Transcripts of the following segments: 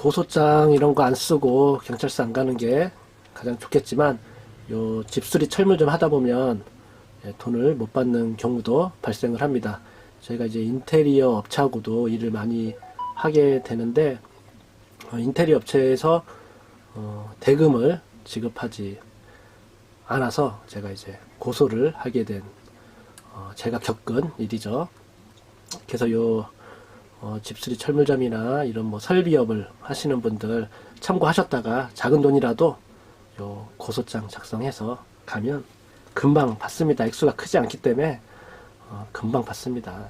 고소장 이런 거 안 쓰고 경찰서 안 가는 게 가장 좋겠지만 요 집수리 철물 좀 하다 보면 예, 돈을 못 받는 경우도 발생을 합니다. 저희가 이제 인테리어 업체하고도 일을 많이 하게 되는데 어, 인테리어 업체에서 어, 대금을 지급하지 않아서 제가 이제 고소를 하게 된 어, 제가 겪은 일이죠. 그래서 요 어, 집수리 철물점이나 이런 뭐 설비업을 하시는 분들 참고하셨다가 작은 돈이라도 요 고소장 작성해서 가면 금방 받습니다. 액수가 크지 않기 때문에 어, 금방 받습니다.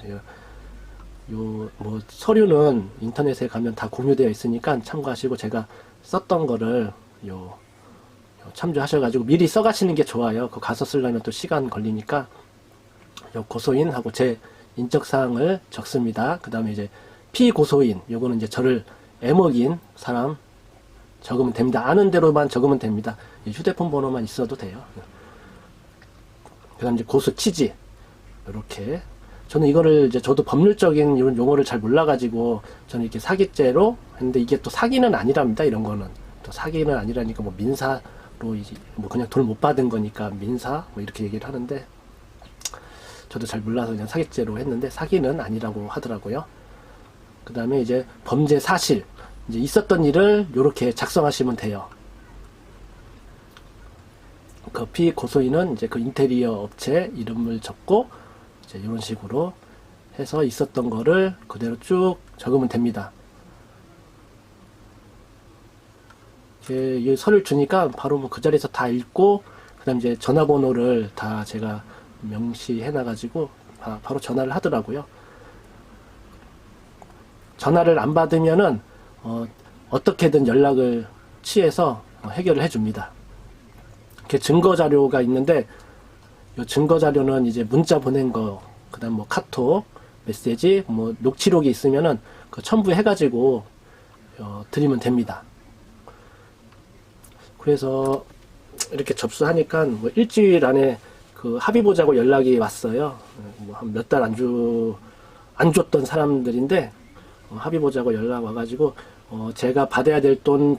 요뭐 서류는 인터넷에 가면 다 공유되어 있으니까 참고하시고 제가 썼던 거를 요, 요 참조하셔가지고 미리 써가시는 게 좋아요. 그 가서 쓰려면 또 시간 걸리니까 요 고소인하고 제 인적 사항을 적습니다. 그 다음에 이제 피고소인 요거는 이제 저를 애먹인 사람 적으면 됩니다. 아는 대로만 적으면 됩니다. 이 휴대폰 번호만 있어도 돼요. 그 다음 이제 고소 취지 이렇게 저는 이거를 이제 저도 법률적인 이런 용어를 잘 몰라가지고 저는 이렇게 사기죄로 했는데 이게 또 사기는 아니랍니다. 이런 거는 또 사기는 아니라니까 뭐 민사로 이제 뭐 그냥 돈 못 받은 거니까 민사 뭐 이렇게 얘기를 하는데 저도 잘 몰라서 그냥 사기죄로 했는데 사기는 아니라고 하더라고요. 그 다음에 이제 범죄 사실 이제 있었던 일을 이렇게 작성하시면 돼요. 그 피고소인은 이제 그 인테리어 업체 이름을 적고 이제 이런 식으로 해서 있었던 거를 그대로 쭉 적으면 됩니다. 이제 이 서류를 주니까 바로 뭐 그 자리에서 다 읽고 그다음 이제 전화번호를 다 제가 명시해 놔가지고 바- 바로 전화를 하더라고요. 전화를 안 받으면은 어, 어떻게든 연락을 취해서 어, 해결을 해줍니다. 이렇게 증거 자료가 있는데 이 증거 자료는 이제 문자 보낸 거, 그다음 뭐 카톡, 메시지, 뭐 녹취록이 있으면은 그 첨부해가지고 어, 드리면 됩니다. 그래서 이렇게 접수하니까 뭐 일주일 안에 그 합의 보자고 연락이 왔어요. 뭐 한 몇 달 안 주, 안 줬던 사람들인데 어, 합의 보자고 연락 와가지고 어, 제가 받아야 될 돈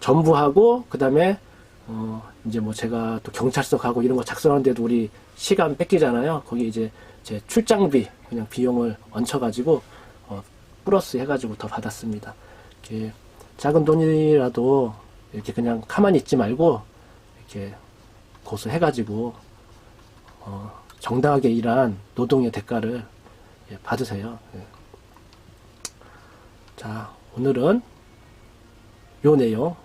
전부 하고 그 다음에 어, 이제 뭐 제가 또 경찰서 가고 이런 거 작성하는데도 우리 시간 뺏기잖아요. 거기 이제 제 출장비 그냥 비용을 얹혀가지고 어, 플러스 해가지고 더 받았습니다. 이렇게 작은 돈이라도 이렇게 그냥 가만히 있지 말고 이렇게 고소해가지고 어, 정당하게 일한 노동의 대가를 예, 받으세요. 예. 자, 오늘은 요 내용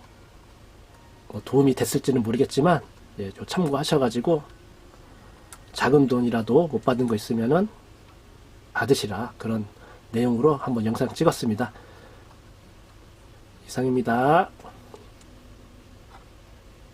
뭐 도움이 됐을지는 모르겠지만 예, 요 참고하셔가지고 작은 돈이라도 못 받은 거 있으면은 받으시라 그런 내용으로 한번 영상 찍었습니다. 이상입니다.